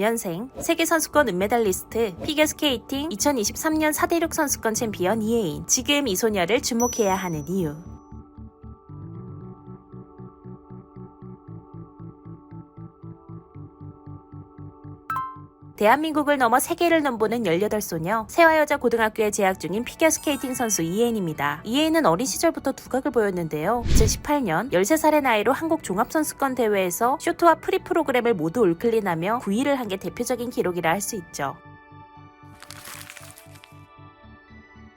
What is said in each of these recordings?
년생 세계선수권 은메달리스트 피겨스케이팅 2023년 4대륙 선수권 챔피언 이혜인. 지금 이 소녀를 주목해야 하는 이유 대한민국을 넘어 세계를 넘보는 18소녀 세화여자 고등학교에 재학 중인 피겨스케이팅 선수 이혜인입니다. 이혜인은 어린 시절부터 두각을 보였는데요. 2018년 13살의 나이로 한국 종합선수권 대회에서 쇼트와 프리 프로그램을 모두 올클린하며 9위를 한 게 대표적인 기록이라 할 수 있죠.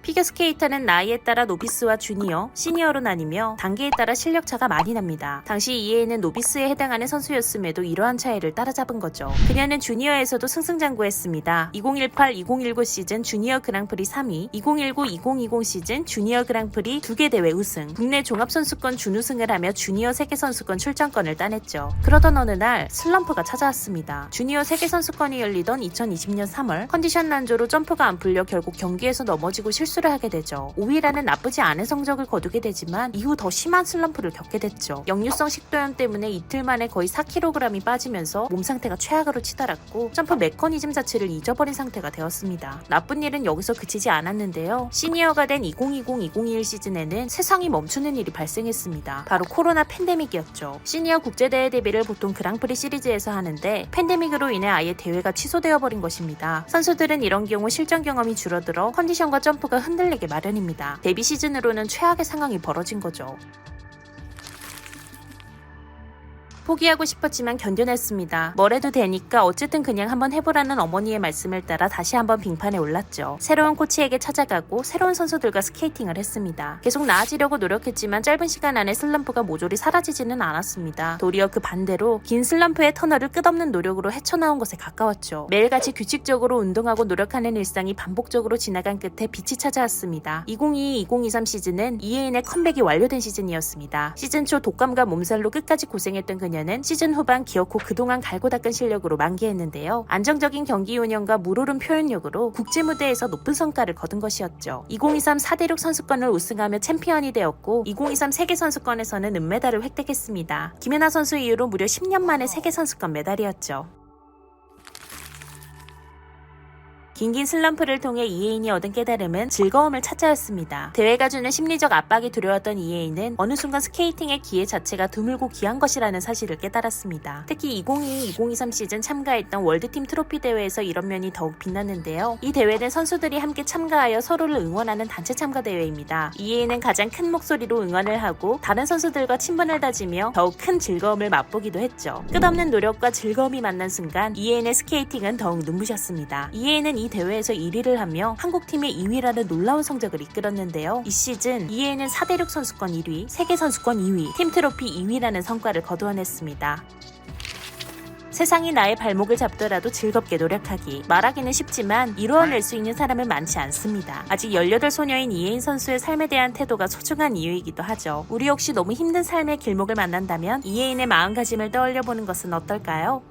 피겨스케이터는 나이에 따라 노비스와 주니어, 시니어로 나뉘며 단계에 따라 실력 차가 많이 납니다. 당시 이해에는 노비스에 해당하는 선수였음에도 이러한 차이를 따라잡은 거죠. 그녀는 주니어에서도 승승장구했습니다. 2018-2019 시즌 주니어 그랑프리 3위, 2019-2020 시즌 주니어 그랑프리 2개 대회 우승, 국내 종합선수권 준우승을 하며 주니어 세계선수권 출전권을 따냈죠. 그러던 어느 날 슬럼프가 찾아왔습니다. 주니어 세계선수권이 열리던 2020년 3월 컨디션 난조로 점프가 안 풀려 결국 경기에서 넘어지고 실수 를 하게 되죠. 5위라는 나쁘지 않은 성적을 거두게 되지만 이후 더 심한 슬럼프를 겪게 됐죠. 역류성 식도염 때문에 이틀 만에 거의 4kg이 빠지면서 몸 상태가 최악으로 치달았고 점프 메커니즘 자체를 잊어버린 상태가 되었습니다. 나쁜 일은 여기서 그치지 않았는데요. 시니어가 된 2020-2021 시즌에는 세상이 멈추는 일이 발생했습니다. 바로 코로나 팬데믹이었죠. 시니어 국제대회 데뷔를 보통 그랑프리 시리즈에서 하는데 팬데믹으로 인해 아예 대회가 취소되어 버린 것입니다. 선수들은 이런 경우 실전 경험이 줄어들어 컨디션과 점프가 흔들리게 마련입니다. 데뷔 시즌으로는 최악의 상황이 벌어진 거죠. 포기하고 싶었지만 견뎌냈습니다. 뭘 해도 되니까 어쨌든 그냥 한번 해보라는 어머니의 말씀을 따라 다시 한번 빙판에 올랐죠. 새로운 코치에게 찾아가고 새로운 선수들과 스케이팅을 했습니다. 계속 나아지려고 노력했지만 짧은 시간 안에 슬럼프가 모조리 사라지지는 않았습니다. 도리어 그 반대로 긴 슬럼프의 터널을 끝없는 노력으로 헤쳐나온 것에 가까웠죠. 매일같이 규칙적으로 운동하고 노력하는 일상이 반복적으로 지나간 끝에 빛이 찾아왔습니다. 2022-2023 시즌은 이혜인의 컴백이 완료된 시즌이었습니다. 시즌 초 독감과 몸살로 끝까지 고생했던 그녀는 시즌 후반 기어코 그동안 갈고 닦은 실력으로 만개했는데요. 안정적인 경기 운영과 물오른 표현력으로 국제 무대에서 높은 성과를 거둔 것이었죠. 2023 4대륙 선수권을 우승하며 챔피언이 되었고 2023 세계 선수권에서는 은메달을 획득했습니다. 김연아 선수 이후로 무려 10년 만에 세계 선수권 메달이었죠. 긴긴 슬럼프를 통해 이혜인이 얻은 깨달음은 즐거움을 찾자였습니다. 대회가 주는 심리적 압박이 두려웠던 이혜인은 어느 순간 스케이팅의 기회 자체가 드물고 귀한 것이라는 사실을 깨달았습니다. 특히 2022-2023 시즌 참가했던 월드팀 트로피 대회에서 이런 면이 더욱 빛났는데요. 이 대회는 선수들이 함께 참가하여 서로를 응원하는 단체 참가 대회입니다. 이혜인은 가장 큰 목소리로 응원을 하고 다른 선수들과 친분을 다지며 더욱 큰 즐거움을 맛보기도 했죠. 끝없는 노력과 즐거움이 만난 순간 이혜인의 스케이팅은 더욱 눈부셨습니다. 이혜인은 이 대회에서 1위를 하며 한국팀의 2위라는 놀라운 성적을 이끌었는데요. 이 시즌 이혜인은 4대륙 선수권 1위, 세계 선수권 2위, 팀 트로피 2위라는 성과를 거두어냈습니다. 세상이 나의 발목을 잡더라도 즐겁게 노력하기. 말하기는 쉽지만 이루어낼 수 있는 사람은 많지 않습니다. 아직 18소녀인 이혜인 선수의 삶에 대한 태도가 소중한 이유이기도 하죠. 우리 역시 너무 힘든 삶의 길목을 만난다면 이혜인의 마음가짐을 떠올려 보는 것은 어떨까요?